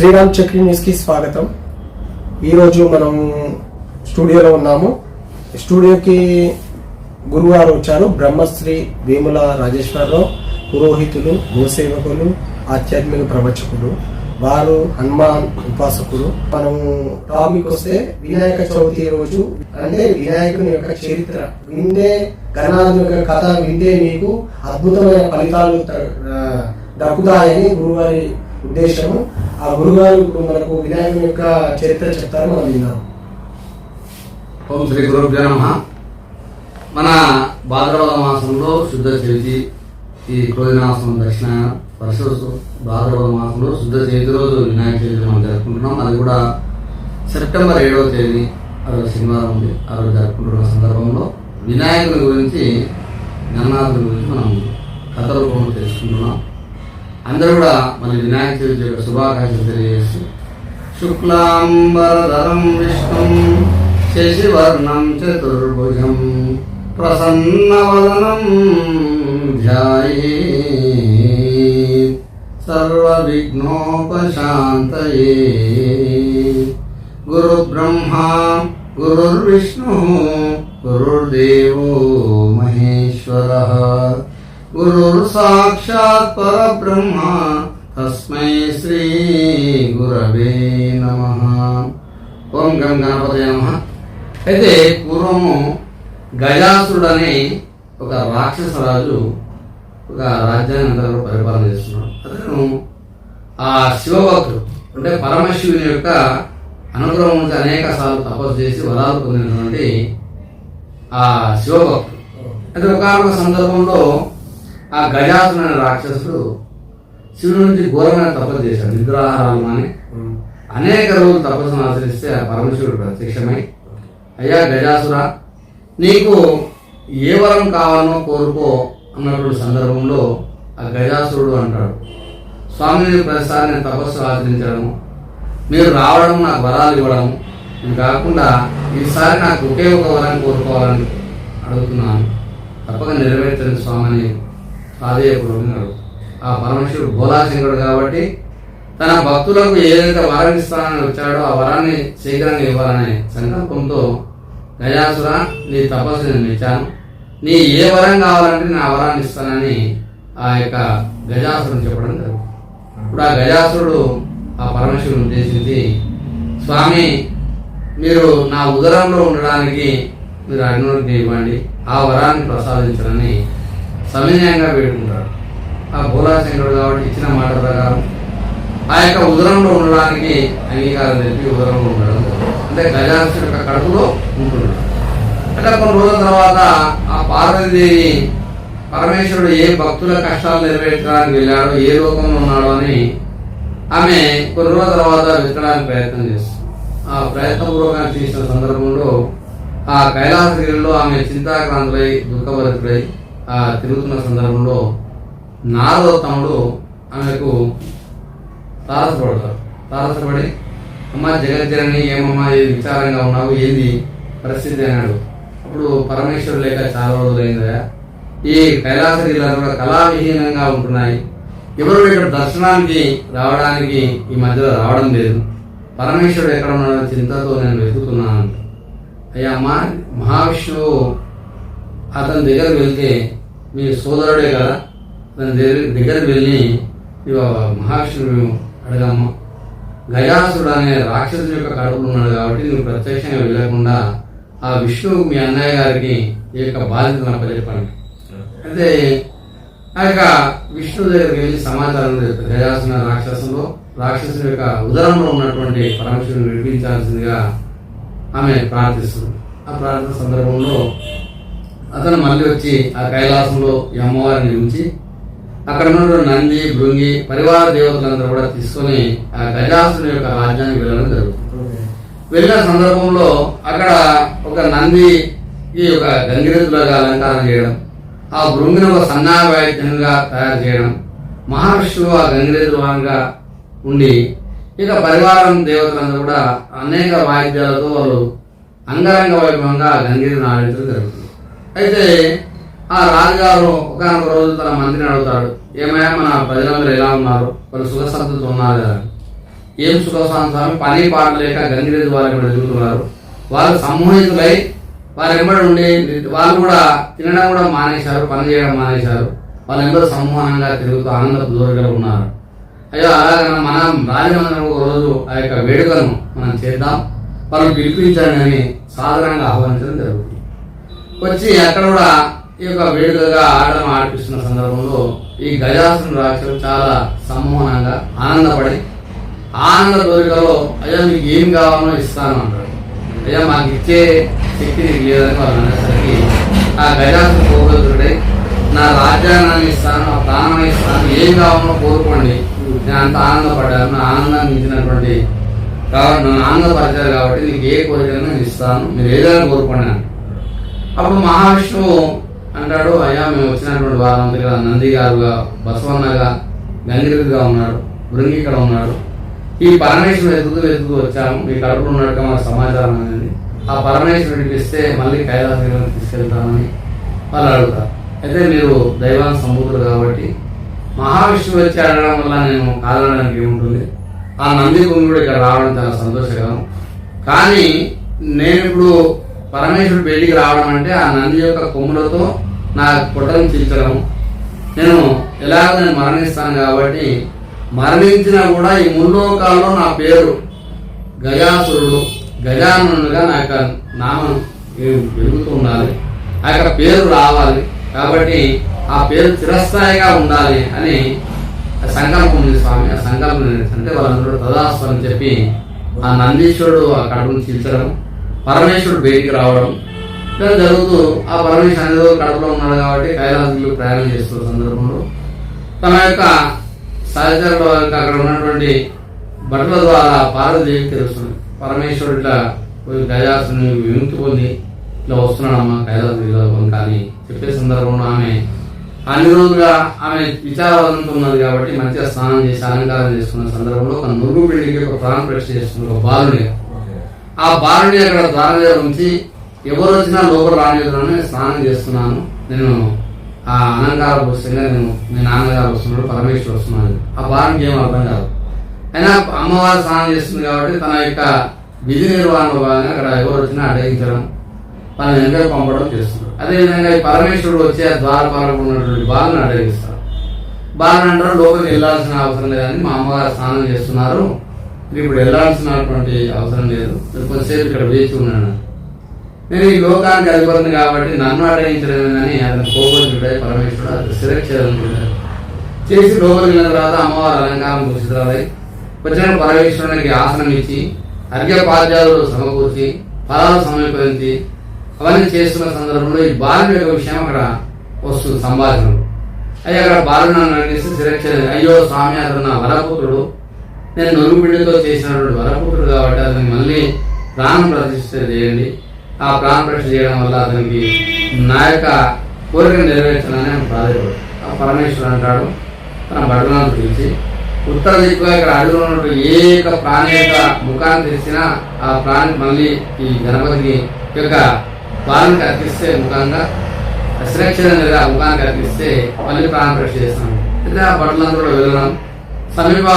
శ్రీరామ్ చక్రి న్యూస్కి స్వాగతం. ఈరోజు మనం స్టూడియోలో ఉన్నాము. స్టూడియోకి గురువారు వచ్చారు బ్రహ్మశ్రీ వేముల రాజేశ్వరరావు పురోహితులు గోసేవకులు ఆధ్యాత్మిక ప్రవచకులు వారు హనుమాన్ ఉపాసకుడు మనం టాపిక్ వస్తే వినాయక చవితి రోజు అంటే వినాయకుని యొక్క చరిత్ర. వింటే గణనాథుని యొక్క కథ వింటే మీకు అద్భుతమైన ఫలితాలు దక్కుతాయని గురువారి ఉద్దేశము. ఆ గురుగారు ఇప్పుడు మనకు వినాయకుని యొక్క చరిత్ర చెప్తారు మనం విన్నాం. ఓం శ్రీ గురుభ్యో నమ. మన భాద్రపద మాసంలో శుద్ధ చవితి ఈ క్రోధినామాసం దక్షిణ వర్ష భాద్రపద మాసంలో శుద్ధ చవితి రోజు వినాయక చవితి మనం జరుపుకుంటున్నాం. అది కూడా సెప్టెంబర్ ఏడవ తేదీ ఆ రోజు శనివారం ఉంది. ఆ రోజు జరుపుకుంటున్న సందర్భంలో వినాయకుని గురించి గణనాథుని గురించి మనం కథ రూపంలో తెలుసుకుంటున్నాం. అందరూ కూడా మన వినాయక చవితి యొక్క శుభాకాంక్షలు తెలియజేస్తూ శుక్లాంబరధరం విష్ణుం శశివర్ణం చతుర్భుజం ప్రసన్నవదనం ధ్యాయే సర్వవిఘ్నోపశాంతయే. గురుబ్రహ్మా గురుర్విష్ణు గురుర్దేవో మహేశ్వర గురుర్సాక్షాత్ పరబ్రహ్మ తస్మై శ్రీ గురవే నమ ఓం గం గణపతి నమ అయితే పూర్వము గజాసురుడు ఒక రాక్షస రాజు ఒక రాజ్యాన్ని అందరూ పరిపాలన చేస్తున్నాడు అతను ఆ శివభక్తుడు అంటే పరమశివుని యొక్క అనుగ్రహం నుంచి అనేక సార్లు తపస్సు చేసి వరాలు పొందినటువంటి ఆ శివభక్తుడు. అయితే ఒకనొక సందర్భంలో ఆ గజాసురుడు అనే రాక్షసుడు శివుడి నుంచి ఘోరమైన తపస్సు చేశాడు నిద్రాహారాలు అని అనేక రోజులు తపస్సును ఆచరిస్తే ఆ పరమశివుడు ప్రత్యక్షమై అయ్యా గజాసుర నీకు ఏ వరం కావాలనో కోరుకో అన్నటువంటి సందర్భంలో ఆ గజాసురుడు అంటాడు స్వామిని ప్రతిసారి నేను తపస్సు ఆచరించడం మీరు రావడం నాకు వరాలు ఇవ్వడం ఇది కాకుండా ఈసారి నాకు ఒకే ఒక వరం కోరుకోవాలని అడుగుతున్నాను. తప్పక నెరవేర్చండి స్వామిని ఆదేయపూర్వకంగా ఉన్నాడు ఆ పరమశివుడు భోలాశంకరుడు కాబట్టి తన భక్తులకు ఏదైతే వరం ఇస్తానని వచ్చాడో ఆ వరాన్ని శీఘ్రంగా ఇవ్వాలనే సంకల్పంతో గజాసుర నీ తపస్సు నేను మెచ్చాను నీ ఏ వరం కావాలంటే నా వరాన్ని ఇస్తానని ఆ యొక్క గజాసురం చెప్పడం జరుగుతుంది. ఇప్పుడు ఆ గజాసురుడు ఆ పరమశివుని ఉద్దేశించి స్వామి మీరు నా ఉదరంలో ఉండడానికి మీరు అగ్నుడికి ఇవ్వండి. ఆ వరాన్ని ప్రసాదించడని సవినయంగా వేడుకుంటాడు. ఆ భోలాశంకరుడు కాబట్టి ఇచ్చిన మాట ప్రకారం ఆ యొక్క ఉదరంలో ఉండడానికి అంగీకారం తెలిపి ఉదరంలో ఉండడం అంటే గజాసుడు యొక్క కడుపులో ఉంటున్నాడు. అంటే కొన్ని రోజుల తర్వాత ఆ పార్వతీదేవి పరమేశ్వరుడు ఏ భక్తుల కష్టాలు నెరవేర్చడానికి వెళ్ళాడో ఏ లోకంలో ఉన్నాడో అని ఆమె కొన్ని రోజుల తర్వాత వెతకడానికి ప్రయత్నం చేస్తుంది. ఆ ప్రయత్నపూర్వకంగా చేసిన సందర్భంలో ఆ కైలాసగిరిలో ఆమె చింతాక్రాంతులై దుఃఖభరితుడై తిరుగుతున్న సందర్భంలో నారదోత్తముడు ఆమెకు తారసపడతారు తారసపడి అమ్మ జగజ్జనని ఏమమ్మా ఏ విచారంగా ఉన్నావు? ఏంది పరిస్థితి? అన్నాడు. అప్పుడు పరమేశ్వరుడు లేక చాలా రోజులైందా ఈ కైలాసగిరిలో కూడా కళావిహీనంగా ఉంటున్నాయి. ఎవరు ఇక్కడ దర్శనానికి రావడానికి ఈ మధ్యలో రావడం లేదు. పరమేశ్వరుడు ఎక్కడ ఉన్నాడో చింతతో నేను వెతుకుతున్నాను. అయ్యా అమ్మా మహావిష్ణువు అతని దగ్గరకు వెళ్తే మీ సోదరుడే కదా? దాని దగ్గర దగ్గరికి వెళ్ళి ఇవ మహావిష్ణువు అడగమ్మ. గజాసుడు అనే రాక్షసుని యొక్క కడుపులు ఉన్నాడు కాబట్టి నువ్వు ప్రత్యక్షంగా వెళ్ళకుండా ఆ విష్ణువు మీ అన్నయ్య గారికి ఈ యొక్క బాధ్యతను అప్పచెప్పండి అయితే ఆ యొక్క విష్ణు దగ్గరికి వెళ్ళి సమాచారం తెలుపుతుంది రాక్షసులో రాక్షసంలో రాక్షసుని యొక్క ఉదరంలో ఉన్నటువంటి పరమశివుని విడిపించాల్సిందిగా ఆమె ప్రార్థిస్తుంది. ఆ ప్రార్థన సందర్భంలో అతను మళ్ళీ వచ్చి ఆ కైలాసంలో ఈ అమ్మవారిని ఉంచి అక్కడ ఉన్న నంది భృంగి పరివార దేవతలందరూ కూడా తీసుకొని ఆ గజాసుని యొక్క రాజ్యానికి వెళ్ళడం జరుగుతుంది. వెళ్ళిన సందర్భంలో అక్కడ ఒక నందికి ఒక గంగిరెద్దులుగా అలంకారం చేయడం ఆ భృంగిని ఒక సన్నావాయిద్యంగా తయారు చేయడం మహర్షులు ఆ గంగిరెద్దులాగా ఉండి ఇక పరివారం దేవతలందరూ కూడా అనేక వాయిద్యాలతో వాళ్ళు అంగరంగ వైభవంగా ఆ గంగిరిని ఆడించడం జరుగుతుంది. అయితే ఆ రాజుగారు ఒకనొక రోజు తన మంత్రిని అడుగుతాడు ఏమయ్యా మన ప్రజలందరూ ఎలా ఉన్నారు? వాళ్ళు సుఖ సంతృప్తి ఉన్నారు కదా. ఏం సుఖ స్వామి? పని పాట లేక గంగిరెద్దు వారు ఇక్కడ తిరుగుతున్నారు. వాళ్ళు సమ్మోహితులై వారు ఎంబడి ఉండి వాళ్ళు కూడా తినడం కూడా మానేశారు పని చేయడం మానేశారు. వాళ్ళు ఎంబడి సమ్మోహనంగా తిరుగుతూ ఆనందపు దూరంగా ఉన్నారు. అయ్యో అలాగే మనం రాజమండ్రం ఒక రోజు ఆ యొక్క వేడుకను మనం చేద్దాం. వాళ్ళు పిలిపించాలని సాధారణంగా ఆహ్వానించడం జరుగుతుంది. వచ్చి అక్కడ కూడా ఈ యొక్క వేడుకగా ఆడడం ఆడిపిస్తున్న సందర్భంలో ఈ గజాసుని రాక్షసులు చాలా సమ్మోహనంగా ఆనందపడి ఆనంద కోరికలో అయ్యా మీకు ఏం కావాలో ఇస్తాను అంటాడు అయ్యా మాకు ఇచ్చే శక్తి నీకు లేదని వాళ్ళు అనేసరికి ఆ గజాసుని పోగొట్టుడై నా రాజ్యాన్ని ఇస్తాను నా ప్రాణం ఇస్తాను ఏం కావాలో కోరుకోండి. నేను అంత ఆనందపడ్డాను నా ఆనందాన్ని ఇచ్చినటువంటి కాబట్టి నన్ను ఆనందపరిచారు కాబట్టి నీకు ఏ కోరికైనా ఇస్తాను. మీరు ఏదైనా కోరుకోండి అప్పుడు మహావిష్ణువు అంటాడు అయ్యా మేము వచ్చినటువంటి వారంతగా నంది గారుగా బసవన్నగా గంగిరిగా ఉన్నాడు బృంగి ఇక్కడ ఉన్నాడు. ఈ పరమేశ్వరుడు ఎదుగుతూ ఎదుగుతూ వచ్చాము. మీ కడుపులో ఉన్నట్టుగా మాకు సమాచారం అనేది. ఆ పరమేశ్వరుడికి ఇస్తే మళ్ళీ కైలాసగిరిని తీసుకెళ్తామని వాళ్ళు అడుగుతారు. అయితే మీరు దైవాన్ని సంబూతులు కాబట్టి మహావిష్ణువు వచ్చి అడగడం వల్ల నేను కాదనడానికి ఏముంటుంది? ఆ నంది కూడా ఇక్కడ రావడం చాలా సంతోషకరం. కానీ నేను ఇప్పుడు పరమేశ్వరుడు పెళ్ళికి రావడం అంటే ఆ నంది యొక్క కొమ్ములతో నా పొట్టను చీల్చడం నేను ఎలాగో నేను మరణిస్తాను కాబట్టి మరణించినా కూడా ఈ ముల్లోకాల్లో నా పేరు గజాసురుడు గజానుడుగా నా యొక్క నామం పెరుగుతూ ఉండాలి. ఆ యొక్క పేరు రావాలి. కాబట్టి ఆ పేరు చిరస్థాయిగా ఉండాలి అని సంకల్పం ఉంది స్వామి. ఆ సంకల్పం అంటే వాళ్ళందరూ తదాస్వరం చెప్పి ఆ నందీశ్వరుడు ఆ కడుపును చీల్చడం పరమేశ్వరుడు బయటికి రావడం ఇక్కడ జరుగుతూ ఆ పరమేశ్వరు అనేది కడపలో ఉన్నాడు కాబట్టి కైలాసంలో ప్రయాణం చేస్తున్న సందర్భంలో తన యొక్క సహచరుల యొక్క అక్కడ ఉన్నటువంటి బట్టల ద్వారా పార్వదేవికి తెలుస్తుంది. పరమేశ్వరుడు ఇట్లా పోయి విముక్తి పొంది ఇట్లా వస్తున్నాడమ్మా కైలాసం కానీ చెప్పే సందర్భంలో ఆమె అన్ని రోజులుగా ఆమె విచారవంతంతో ఉన్నది కాబట్టి మంచిగా స్నానం చేసి అలంకారం చేసుకున్న సందర్భంలో ఒక నురుగు పెళ్ళికి ఒక ప్రాణ ప్రశ్న చేస్తున్న ఒక బాలుడిగా ఆ బారుని అక్కడ ద్వారం దగ్గర ఉంచి ఎవరు వచ్చినా లోపల రానివ్వదని స్నానం చేస్తున్నాను. నేను ఆ అలంకార పుస్తకంగా నేను మీ నాన్నగారు వస్తున్నాడు పరమేశ్వరు వస్తున్నాడు. ఆ బాలునికి ఏం అర్థం కాదు. అయినా అమ్మవారు స్నానం చేస్తుంది కాబట్టి తన యొక్క విధి నిర్వహణలో భాగంగా అక్కడ ఎవరు వచ్చినా అడగించడం తన వెనక పంపడం చేస్తున్నాడు అదేవిధంగా ఈ పరమేశ్వరుడు వచ్చే ద్వారపాలకు ఉన్నటువంటి బాలను అడగిస్తారు బాలను అంటారు లోపలికి వెళ్ళాల్సిన అవసరం లేదని మా అమ్మగారు స్నానం చేస్తున్నారు. మీరు ఇప్పుడు వెళ్ళాల్సినటువంటి అవసరం లేదు. మీరు కొంతసేపు ఇక్కడ వేచి ఉన్నాను. నేను ఈ లోకానికి అధిపతిని కాబట్టి నన్ను అడగించలేదని అతను కోపొచ్చుడే పరమేశ్వరుడు అతను శిరక్షేదనుకుంటాడు చేసి లోపలికి వెళ్ళిన తర్వాత అమ్మవారు అలంకారం కూర్చుతారై వచ్చిన పరమేశ్వరునికి ఆసనం ఇచ్చి అర్ఘ్యపాద్యాలు సమకూర్చి ఫలాలు సమీపించి అవన్నీ చేస్తున్న సందర్భంలో ఈ బాలుని యొక్క విషయం అక్కడ వస్తుంది సంభాషణలు అయ్యి అక్కడ బాలుని నన్ను అడిగిస్తే శిరక్ష అయ్యో స్వామి అతను నా వరపుత్రుడు. నేను నొరుగుబిడ్డతో చేసినటువంటి వరపుత్రుడు కాబట్టి అతనికి మళ్ళీ ప్రాణ ప్రతిష్ఠ చేయండి. ఆ ప్రాణ ప్రతిష్ఠ చేయడం వల్ల అతనికి నా యొక్క కోరిక నెరవేర్చాలని ఆయన ప్రాధాన్యపడు ఆ పరమేశ్వరుడు అంటాడు తన భటులను పిలిచి ఉత్తర దిక్కుగా ఇక్కడ అడుగులో ఉన్నటువంటి ఏ యొక్క ప్రాణి యొక్క ముఖాన్ని తెరిచినా ఆ ప్రాణి మళ్ళీ ఈ గణపతికి యొక్క బాలను అర్పిస్తే ముఖంగా సురక్షితంగా ఆ ముఖానికి అర్పిస్తే మళ్ళీ ప్రాణ పరీక్ష చేస్తాం అయితే ఆ బట్టలంతా కూడా వెళ్ళడం సమీప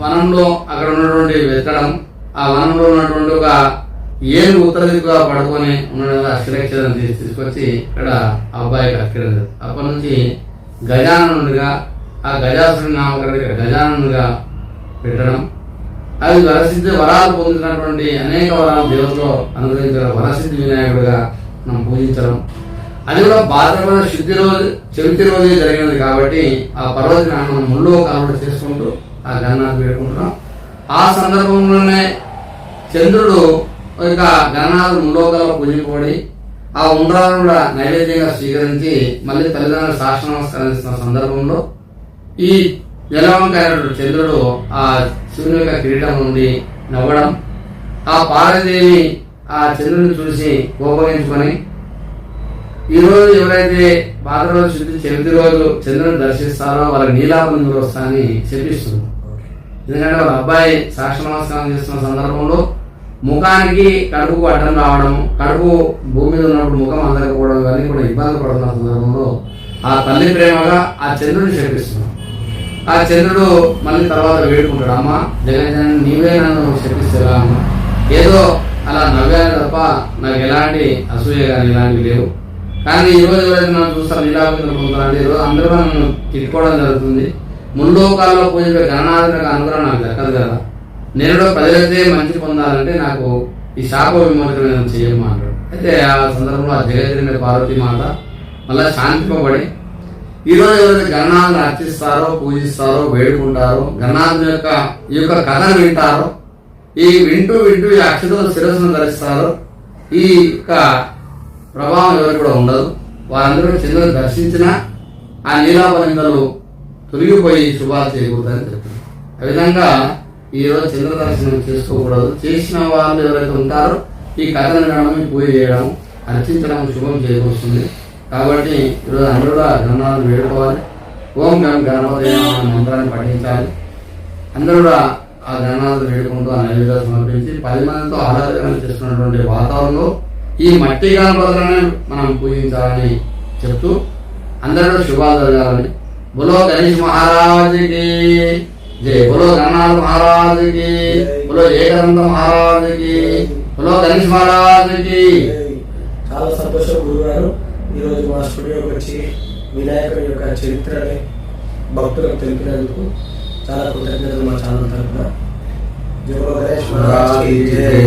వనంలో అక్కడ ఉన్నటువంటి వెతకడం ఆ వనంలో ఉన్నటువంటి ఒక ఏను ఉత్తర దిక్కుగా పడుకొని ఉన్న సురక్షితం తీసుకొచ్చి ఇక్కడ ఆ అబ్బాయికి అక్కలేదు అప్పటి నుంచి గజానుడిగా ఆ గజాసుడి నామకరణ ఇక్కడ గజానుడిగా పెట్టడం అది వరసిద్ధి వరాలు పొందినటువంటి అనేక వరాలు దేవతలో అనుగ్రహించిన వరసిద్ధి వినాయకుడిగా మనం పూజించడం. అది కూడా భాద్రపద శుద్ధి రోజు చవితి రోజే జరిగినది కాబట్టి ఆ పర్వదినాన్ని మనం ముళ్ళో కాలువలు చేసుకుంటూ ఆ గణనాథ్ వేడుకుంటున్నాం. ఆ సందర్భంలోనే చంద్రుడు ఒక గణనాథుడు ముల్లోకాల్లో పూజింపబడి ఆ ఉండ్రాలను కూడా నైవేద్యంగా స్వీకరించి మళ్ళీ తల్లిదండ్రులు శాస్త్ర నమస్కరించిన సందర్భంలో ఈ జలవంకారుడు చంద్రుడు ఆ శివుని యొక్క కిరీటం నుండి నవ్వడం ఆ పార్వదేవి ఆ చంద్రుని చూసి కోపగించుకొని ఈ రోజు ఎవరైతే రోజు శుద్ధి చవితి రోజు చంద్రుని దర్శిస్తారో వాళ్ళకి వస్తా అని చెప్పిస్తుంది ఎందుకంటే వాళ్ళ అబ్బాయి సాక్షి నమస్కారం చేస్తున్న సందర్భంలో ముఖానికి కడుపుకు అడ్డం రావడం కడుపు భూమి మీద ఉన్నప్పుడు ముఖం అందకపోవడం ఇవన్నీ కూడా ఇబ్బంది పడుతున్న సందర్భంలో ఆ తల్లి ప్రేమగా ఆ చంద్రుడిని శపిస్తున్నాం ఆ చంద్రుడు మళ్ళీ తర్వాత వేడుకుంటాడు అమ్మ జగన్ నీవే నన్ను శపిస్తావా అమ్మ? ఏదో అలా నవ్వాను తప్ప నాకు ఎలాంటి అసూయ కానీ ఇలాంటివి లేవు. కానీ ఈ రోజు ఎవరైతే మనం చూస్తాం నీలాభితులు పొందుతారంటే ఈరోజు అందరూ నన్ను తిట్టుకోవడం జరుగుతుంది. ముల్లోకాల్లో పూజించే గణనాథులకు అనుగ్రహం నాకు దక్కదు కదా. నేను ప్రజలతే మంచి పొందాలంటే నాకు ఈ శాప విమోచన నేను చేయమా అంటాడు. అయితే ఆ సందర్భంలో ఆ జగతిని పార్వతి మాత మళ్ళీ శాంతింపబడి ఈ రోజు ఎవరైతే గణనాథుని అర్చిస్తారో పూజిస్తారో వేడుకుంటారో గణనాథుని యొక్క ఈ యొక్క కథను వింటారో ఈ వింటూ వింటూ ఈ అక్షతలు శిరస్సును ధరిస్తారో ఈ యొక్క ప్రభావం ఎవరు కూడా ఉండదు. వారందరూ చంద్రుని దర్శించిన ఆ నీలాపనిందలు తొలగిపోయి శుభాలు చేయకూడదని చెప్తుంది ఆ విధంగా ఈ రోజు చంద్ర దర్శనం చేసుకోకూడదు. చేసిన వాళ్ళు ఎవరైతే ఉంటారో ఈ కథను వినడం పూజ చేయడం అర్చించడం శుభం చేకూరుస్తుంది కాబట్టి ఈరోజు అందరూ కూడా గణనాలను వేడుకోవాలి. ఓం గం గణపతి మంత్రాన్ని పఠించాలి. అందరూ కూడా ఆ గణనాథులు వేడుకుంటూ ఆ నైవేద్యాలు సమర్పించి పది మందితో ఆరాధన చేస్తున్నటువంటి వాతావరణంలో ఈ మట్టి గణపతులను మనం పూజించాలని చెప్తూ అందరూ కూడా శుభాలు జరగాలని बोलो गणेश महाराज బులో గణేష్ మహారాజుకి జై బులో గణనాథ మహారాజుకి బులో ఏకదంత మహారాజుకి బులో గణేష్ की చాలా సంతోషం గురుగారు. ఈరోజు మా స్టూడియోకి వచ్చి వినాయకుడి యొక్క చరిత్రని భక్తులకు తెలిపినందుకు చాలా కృతజ్ఞతలు మా ఛానల్ తరఫున జయ గణేష్ మహారాజ్ జై